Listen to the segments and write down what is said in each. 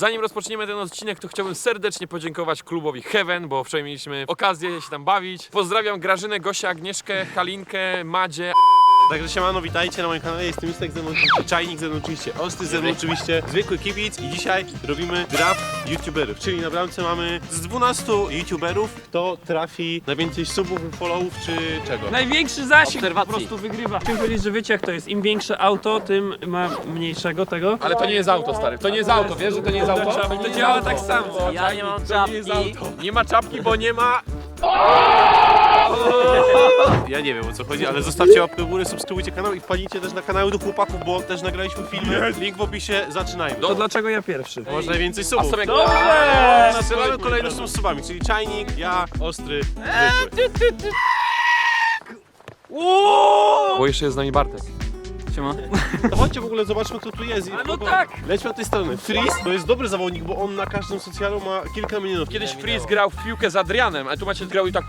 Zanim rozpoczniemy ten odcinek, to chciałbym serdecznie podziękować klubowi Heaven, bo wczoraj mieliśmy okazję się tam bawić. Pozdrawiam Grażynę, Gosię, Agnieszkę, Halinkę, Madzie. Także siemano, witajcie na moim kanale, jestem Justek, ze mną oczywiście Czajnik, ze mną oczywiście Ostry, ze mną oczywiście zwykły kibic i dzisiaj robimy draft youtuberów, czyli na bramce mamy z 12 youtuberów, kto trafi na więcej subów, followów czy czego? Największy zasięg Obserwacji. po prostu wygrywa. Chciałem powiedzieć, że wiecie jak to jest. Im większe auto, tym ma mniejszego tego. Ale to nie jest auto, stary. To nie jest auto, wiesz, że to nie jest auto? To działa tak samo. Ja nie mam czapki. auto. Nie ma czapki, bo nie ma... Ja nie wiem o co chodzi, ale zostawcie łapkę w górę, subskrybujcie kanał i wpadnijcie też na kanały do chłopaków, bo też nagraliśmy filmy, link w opisie, zaczynajmy. To dlaczego ja pierwszy? Może najwięcej A subów. Dobrze! Strzelamy kolejno z subami, czyli Czajnik, ja, Ostry, zwykły. Bo jeszcze jest z nami Bartek. Siema. To chodźcie w ogóle zobaczmy kto tu jest. i- A no tak. Lećmy od tej strony. Freeze to jest dobry zawodnik, bo on na każdym socjalu ma kilka milionów. Kiedyś Freeze grał w piłkę z Adrianem, a tu macie grał i tak...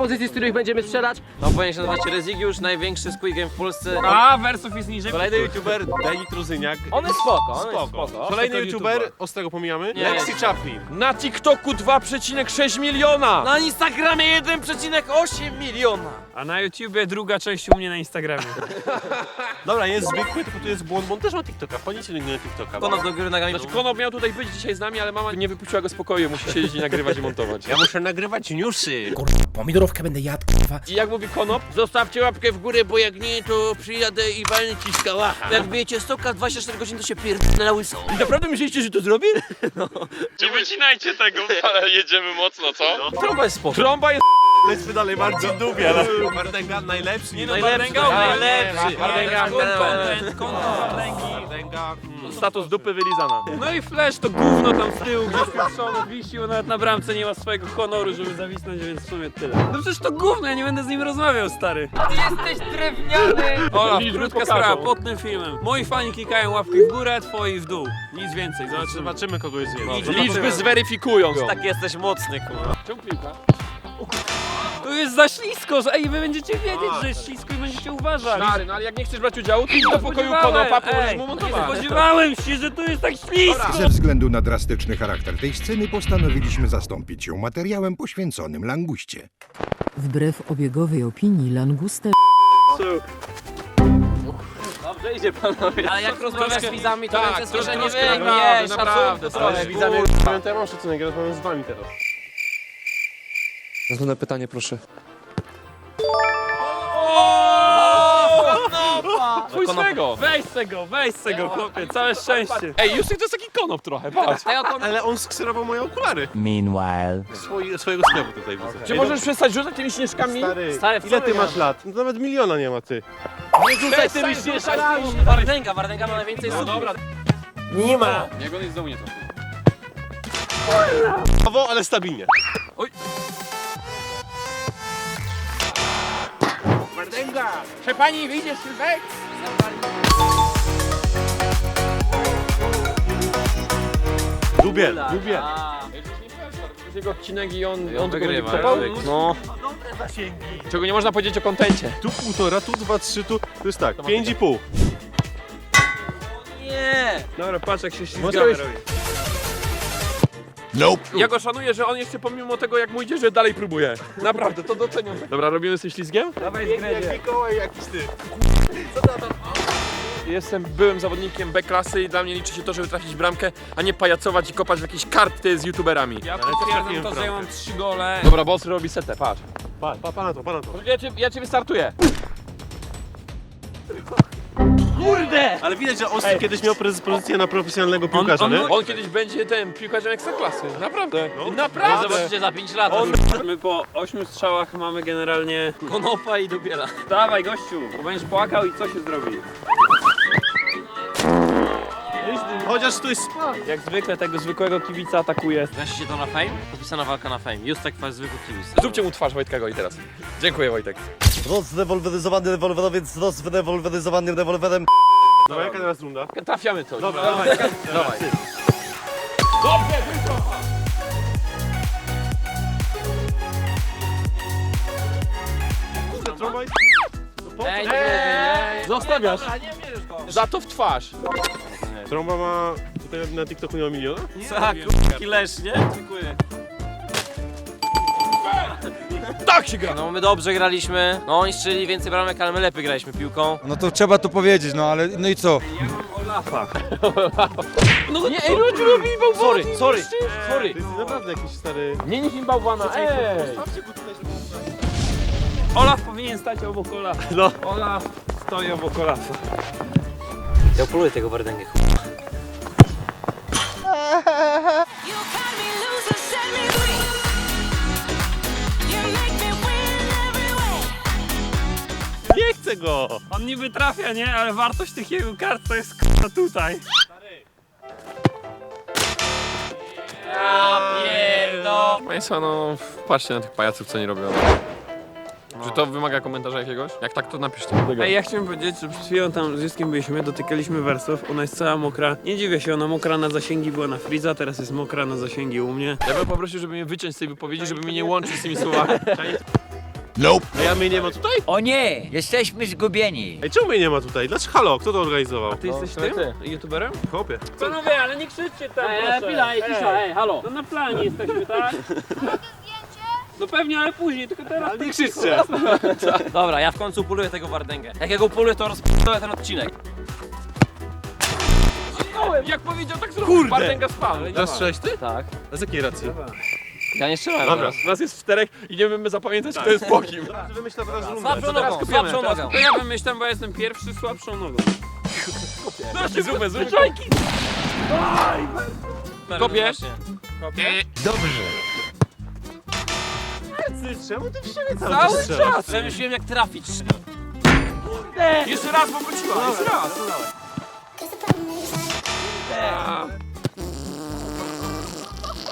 Pozycji, z których będziemy strzelać. No powinien się nazywać Rezygiusz, największy squid game w Polsce. A, wersów jest niżej. Kolejny youtuber Dani Truzyniak. On jest spoko, on jest Spoko. spoko. Kolejny youtuber, YouTuber. ostrego pomijamy. Nie, Lexi nie. Chaplin. Na TikToku 2,6 miliona! Na Instagramie 1,8 miliona. A na YouTubie druga część u mnie na Instagramie. Dobra, jest zwykły, tylko tu jest błąd, bo on też ma TikToka. Wpadnijcie na TikToka. Konop do góry nogami. Znaczy Konop miał tutaj być dzisiaj z nami, ale mama nie wypuściła go z pokoju, musi siedzieć i nagrywać i montować. Ja muszę nagrywać newsy. Będę jadł, kurwa. I jak mówi Konop, Zostawcie łapkę w górę, bo jak nie, to przyjadę i walnę ci skałacha. Jak bijecie stoka 24 godziny, to się pierdolę na łyso. naprawdę myślicie, że to zrobię? Nie wycinajcie tego, ale jedziemy mocno, co? Trąba jest spoko. Trąba jest Lećmy dalej, Marcin Dubiel. Wardęga najlepszy. Nie no, Najlepszy, najlepszy. Wardęga. Content, content status dupy wylizana. No i Flash to gówno tam z tyłu gdzieś wisił, nawet na bramce nie ma swojego honoru, żeby zawisnąć, więc w sumie tyle. No przecież to gówno, ja nie będę z nim rozmawiał, stary. Ty jesteś drewniany! Olaf, Liczby krótka pokażą. sprawa, pod tym filmem. Moi fani klikają łapki w górę, twoi w dół. Nic więcej, zobaczymy. Zobaczymy kogo jest więcej. Liczby zweryfikują. Tak jesteś mocny, kurwa. Czemu Tu jest za ślisko, że ej, wy będziecie wiedzieć, że jest ślisko i będziecie uważać. Stary, no ale jak nie chcesz brać udziału, to idź do pokoju Spodziewałem, Konopa, pomożesz ej, mu Nie montować. spodziewałem się, że tu jest tak ślisko! Ze względu na drastyczny charakter tej sceny postanowiliśmy zastąpić ją materiałem poświęconym languście. Wbrew obiegowej opinii langusta Dobrze idzie panowie. Ale jak rozmawiasz z widzami, to Tak, więcej z troszkę, wyjmie. naprawdę, Szacunku naprawdę, stary. Widzami, ja mam szacunek, ja rozmawiam z wami teraz. Następne pytanie, proszę. Chuj z tego. Weź se go, weź se go, chłopie, całe szczęście. Ej, Justek to jest taki Konop trochę, patrz. Ale on skserował moje okulary. Meanwhile. Swoi, swojego sklepu tutaj widzę. Czy możesz przestać rzucać tymi śnieżkami? Stary, ile ty masz lat? No, nawet miliona nie ma ty. Nie rzucaj tymi śnieżkami! Wardęga, Wardęga ma najwięcej słów. Dobra. Nie ma. Jak on jest do mnie to. Prawo, ale stabilnie. Czy pani wyjdzie Sylwek? Dubiel, dubiel. Jest jego odcinek i on, on, wygrywa, No. Czego nie można powiedzieć o kontencie. Tu półtora, tu dwa, trzy, tu. To jest tak, pięć i pół. Nie. Dobra, patrz jak się ślizgamy być- robi. Ja go szanuję, że on jeszcze pomimo tego jak mu idzie, że dalej próbuje. Naprawdę, to doceniam. Dobra, robimy z tym ślizgiem? Dawaj zgredzie. Mikołaj jakiś ty. Jestem byłym zawodnikiem B klasy i dla mnie liczy się to, żeby trafić bramkę, a nie pajacować i kopać w jakieś karty z youtuberami. Ja potwierdzam to, że ja mam trzy gole. Dobra, boss robi setę, patrz. Pa, pa, pa na to, pa na to. Ja cię, ja cię wystartuję. Ale widać, że Ostry kiedyś miał predyspozycję na profesjonalnego piłkarza, on- nie? On kiedyś będzie tym piłkarzem ekstraklasy. Naprawdę. No. Naprawdę. Zobaczycie za 5 lat. My po ośmiu strzałach mamy generalnie... Konopa i dubiela. Dawaj gościu, bo będziesz płakał i co się zrobi? Chociaż Jak zwykle tego zwykłego kibica atakuje. Weź się to na fame? Popisana walka na fame. Justek twarz zwykły kibic. Zróbcie mu twarz Wojtka Goli teraz. Dziękuję Wojtek. Rozrewolweryzowany rewolwerowiec z rozrewolweryzowanym rewolwerem. Dobra, jaka teraz runda? Trafiamy to. Dobra, dawaj. Dawaj. Trąba i... Ej. Zostawiasz. Za to w twarz. Trąba ma tutaj na TikToku nie ma miliona? Tak, lesz, nie? Dziękuję. Tak się gra! No my dobrze graliśmy, no oni strzeli więcej bramek, ale my lepiej graliśmy piłką. No to trzeba to powiedzieć, no ale no i co? Olafa. No nie, ej, ludzie robili bałwana! Sorry, sorry, sorry. To jest naprawdę jakiś stary... Nie niech im bałwana, ej! Olaf powinien stać obok Olafa. No. Olaf stoi obok Olafa. Ja poluję tego way. Nie chcę go! On niby trafia, nie? Ale wartość tych jego kart to jest k***a tutaj. Państwa, no patrzcie na tych pajaców, co nie robią. Czy to wymaga komentarza jakiegoś? Jak tak, to napiszcie. Ej, ja chciałem powiedzieć, że przed chwilą tam z Juskiem byliśmy, dotykaliśmy wersów, ona jest cała mokra. Nie dziwię się, ona mokra na zasięgi była na Friza, teraz jest mokra na zasięgi u mnie. Ja bym poprosił, żeby mnie wyciąć z tej wypowiedzi, żeby mnie nie łączyć z tymi słowami. A ja mnie nie ma tutaj? O nie, jesteśmy zgubieni. Ej, czemu mnie nie ma tutaj? Dlaczego? Halo, kto to organizował? Ty jesteś to tym? ty. YouTuberem? Chłopie. Panowie, ale nie krzyczcie tam, Ej, chwila, ej, cisza, ej, halo. No na planie jesteśmy, tak? No pewnie, ale później, tylko teraz. Ale nie krzyczcie! Dobra, ja w końcu poluję tego Wardęgę. Jak ja go poluję, to rozpoluję ten odcinek. Jak powiedział, tak zrobił. Kurde! Bartęga spał. Teraz strzelałeś ty? Tak. A z jakiej racji? Ja nie strzelałem Dobra. teraz. Nas jest czterech i nie wiemy zapamiętać, kto jest po kim. Wymyśla teraz rundę. Słabszą nogą, kopiemy, słabszą nogą. To ja wymyślam, bo ja jestem pierwszy słabszą nogą. Zróbmy, zróbmy, zróbmy. Kopiesz? Właśnie. Czemu ty w siebie cały, Cały czas! Przemyśliłem jak trafić. Jeszcze raz, bo wróciła, jeszcze raz.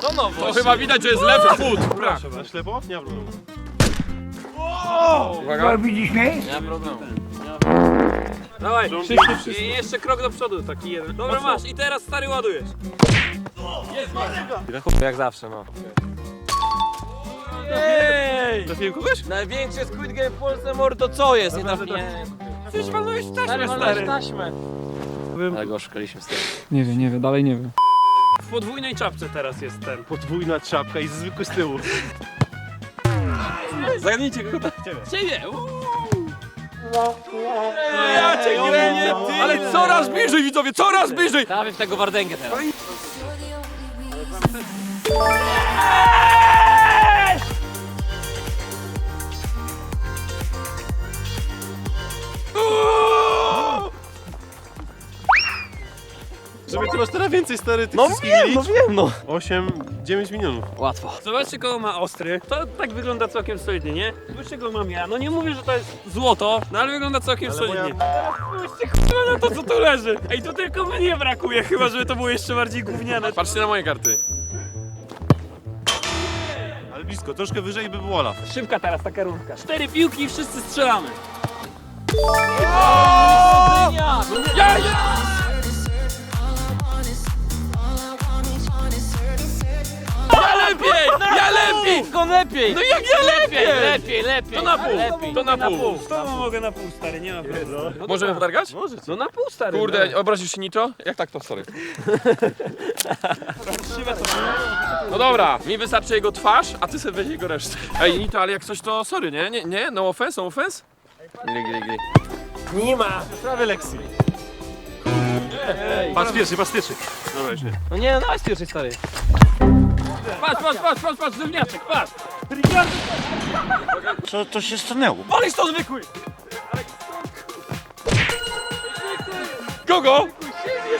To nowo. To chyba widać, że jest left foot. Proszę, na ślepo? Nie ma problemu. Uwaga. Nie ma problemu. Dawaj, wszyscy, wszyscy. I jeszcze krok do przodu, taki jeden. Dobra, masz i teraz stary ładujesz. Jak zawsze, no. Trafiłem kogoś? Największy Squid Game w Polsce, mordo, co jest? Nie trafiłem. Przecież walnąłeś w taśmę, Stary, stary. taśmę. Ale go oszukaliśmy z tym. Nie wiem, nie wiem, dalej nie wiem. W podwójnej czapce teraz jest ten. Podwójna czapka i zwykły z tyłu. Zagadnijcie kogo to ciebie. Ciebie! Ja cię ale coraz bliżej widzowie, coraz bliżej! Trafię w tego Wardęgę teraz. Żeby ty masz teraz więcej stary tych No wszystkich wiem, no liczb. wiem, no. 8, 9 milionów. Łatwo. Zobaczcie kogo ma ostry. To tak wygląda całkiem solidnie, nie? Zobaczcie go mam ja. No nie mówię, że to jest złoto, no ale wygląda całkiem Ale solidnie. Spójrzcie kurwa na to co tu leży. Ej, tu tylko mnie brakuje, chyba żeby to było jeszcze bardziej gówniane. Patrzcie na moje karty. Ale blisko, troszkę wyżej by był Olaf. Szybka teraz taka rundka. Cztery piłki i wszyscy strzelamy. Lepiej. No jak ja lepiej! Lepiej, lepiej. To na pół, Lepiej. to na pół. To mogę na pół, stary, nie ma problemu. No Możemy potargać? No na pół, stary. Kurde, obrazisz się nitro? Jak tak to, sorry. No dobra, mi wystarczy jego twarz, a ty sobie weź jego resztę. Ej, nitro, ale jak coś to sorry, nie? Nie, nie? No offense, no offense? Gry, gry, gry. Nie ma. Prawie Lexi. Patrz pierwszy, patrz pierwszy. Dobra, już nie. No nie, no jest pierwszy stary. Patrz, patrz, patrz, patrz, patrz, zewniaczek, patrz. Co to się stanęło? Walisz to zwykły! Kogo?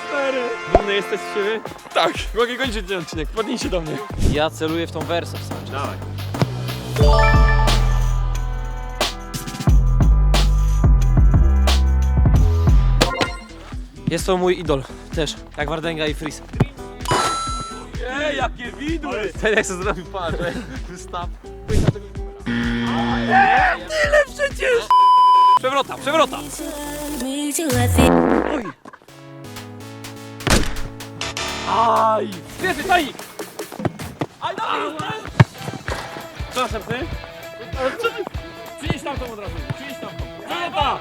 Stary. Dumny jesteś z siebie? Tak, mogę kończyć ten odcinek, podnijcie do mnie. Ja celuję w tą wersę w czas. Dawaj. Jest to mój idol też, jak Wardęga i Freeze. Jakie widły. Ten jak sobie zrobił patrz, wystaw. Przewrota, przewrota! Me to a thing. Aj. Pierwszy tajnik. Aj, dobra. Co następny? Ale co ty? Przynieś tam tą od razu, przynieś tam tą. Przewrota!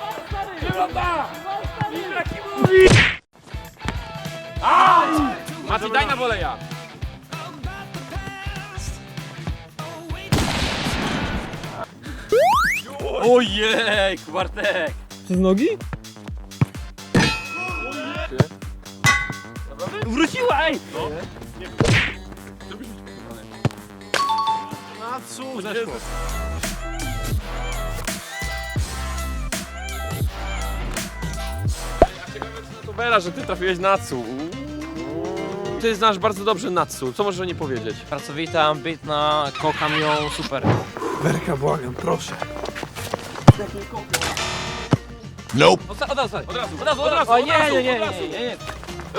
Przewrota! Aj! Mati, daj na woleja. Ojej, Bartek. Z nogi? Wróciła, ej! Na co? Zeszło. Tubera, że ty trafiłeś Natsu. Ty znasz bardzo dobrze Natsu. Co możesz o niej powiedzieć? Pracowita, ambitna, kocham ją, super. Werka, błagam, proszę. Od, od razu, Od razu, od razu, od razu. od O, nie, razu, nie, nie, od razu. nie, nie, nie.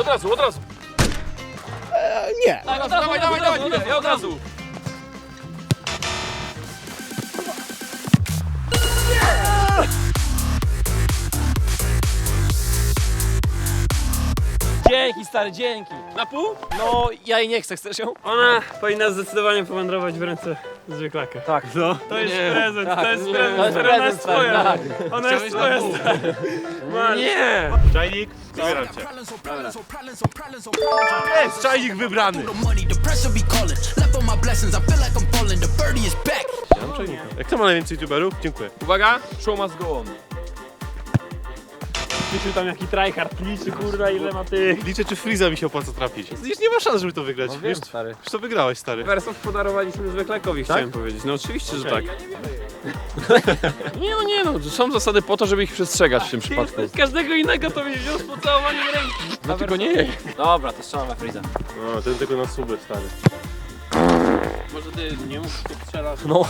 Od razu, od razu. Nie. Tak, od razu, Dawaj, od razu, dawaj, dawaj, od ja od razu. Stary, dzięki. Na pół? No, ja jej nie chcę, chcesz ją? Ona powinna zdecydowanie powędrować w ręce zwieklaka. Tak. No, to jest Nie. prezent, Tak, to jest nie, prezent, to jest stary, ona prezent, jest twoja. tak. Ona jest twoja. Nie! Czajnik, zabieram cię. Jest czajnik wybrany. Ja mam czajnika. Jak kto ma najwięcej youtuberów? Dziękuję. Uwaga, show must go on. Liczył tam jaki tryhard liczy, kurwa, ile ma tych. Liczę, czy Freeza mi się opłaca trafić. Już nie ma szans, żeby to wygrać. No wiem, Już, stary. już to wygrałeś, stary. Wersów podarowaliśmy zwyklekowi, chciałem powiedzieć. No oczywiście, że tak. Nie no, nie no, są zasady po to, żeby ich przestrzegać w tym przypadku. Każdego innego to byś wziął z pocałowaniem ręki. No tylko nie jej. Dobra, to strzelam we Freeza. No, ten tylko na suby, stary. Może ty nie musisz tu strzelać. No.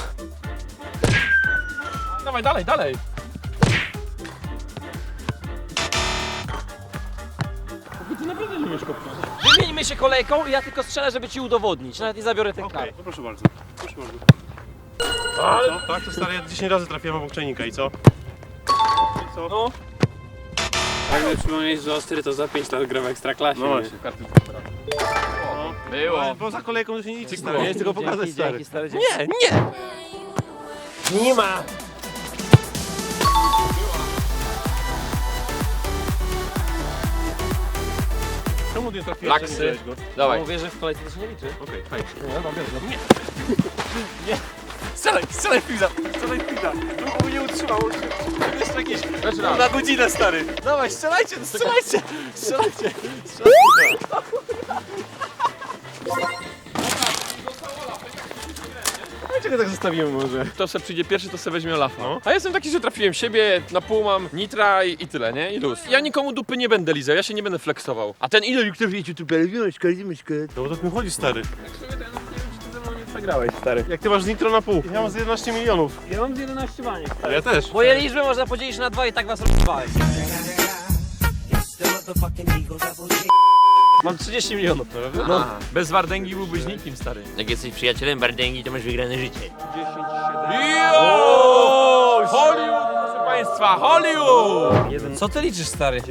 Dawaj, dalej, dalej. Naprawdę nie umiesz kopnąć. Wymieńmy się kolejką i ja tylko strzelę, żeby ci udowodnić. Nawet nie zabiorę tych Okej, kart. no proszę bardzo. Proszę bardzo. Co? Tak, to stary, ja 10 razy trafiłem obok czajnika i co? I co? No. Pragnę przypomnieć, że Ostry to za 5 lat gra w Ekstraklasie. No nie? właśnie. Było. Bo, za kolejką to się nie liczy, stary. Ja jest tylko pokazać, Dzięki, stary. dzięki, stary, dzięki. Nie, nie! Nie ma! Czemu nie trafiłeś, Laksy. że nie wziąłeś go? Dawaj. Mówię, że w kolejce to się nie liczy. Okej, fajnie. No, no, bierz go. Strzelaj, strzelaj Freeza! Strzelaj Freeza! Długo by nie utrzymał. Jeszcze jakieś Jeszcze raz. na godzinę, stary. Dawaj, strzelajcie, strzelajcie! Strzelajcie! Dlaczego tak zostawimy może? Kto se przyjdzie pierwszy, to se weźmie Olafa. No. A ja jestem taki, że trafiłem siebie, na pół mam nitra i, i tyle, nie? I luz. Ja nikomu dupy nie będę lizał, ja się nie będę flexował. A ten ile kto wiecie, tu No bo to w tym chodzi, stary. Przegrałeś, stary. Jak ty masz nitro na pół? Ja mam z 11 milionów. Ja mam z 11 baniek, stary. Ja też. Moje liczby można podzielić na dwa i tak was rozbywałeś. Mam 30 milionów. No. Bez Wardęgi byłbyś nikim, stary. Jak jesteś przyjacielem Bardęgi, to masz wygrane życie. Jo! Hollywood, proszę państwa, Hollywood! Co ty liczysz, stary?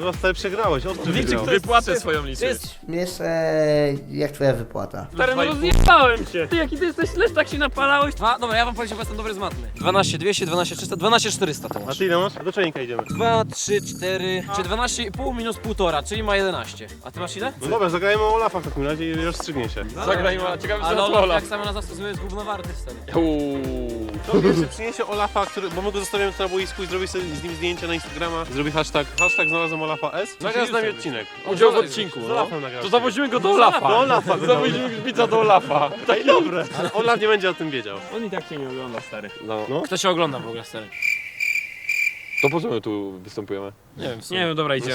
No to stary przegrałeś, od ty wygrał. Wypłacę swoją liczbę. Jeszcze jak twoja wypłata? Stary, no rozjebałem się. Ty, jaki ty jesteś lecz, tak się napalałeś. Dwa, dobra, ja wam powiedziałem, bo jestem dobry z matmy. 12 200, 12 300, 12 400 to A masz. ty ile masz? Do czajnika idziemy. 2, 3, 4, czy 12,5 minus 1,5, czyli ma 11. A ty masz ile? No dobra, zagrajmy o Olafa w takim razie i rozstrzygnie się. Zagrajmy, ciekawe Ale co on, Olaf. jak samo na zastosuje, jest gówno warty, stary. Uuu. To pierwszy przyniesie Olafa, który, bo my go zostawiamy na boisku i zrobię sobie z nim zdjęcie na Instagrama. Zrobię hashtag, hashtag znalazłem Olafa S. Nagra z nami odcinek. Udział w odcinku, Z no. Olafem. To zawozimy go do Olafa. Do Olafa go Zawozimy Grzbica do Olafa. Tak dobre. Ale Olaf nie będzie o tym wiedział. On i tak cię nie ogląda, stary. No. No. Kto cię ogląda w ogóle, stary? To po co my tu występujemy? Nie wiem, w Nie wiem, dobra, idziemy.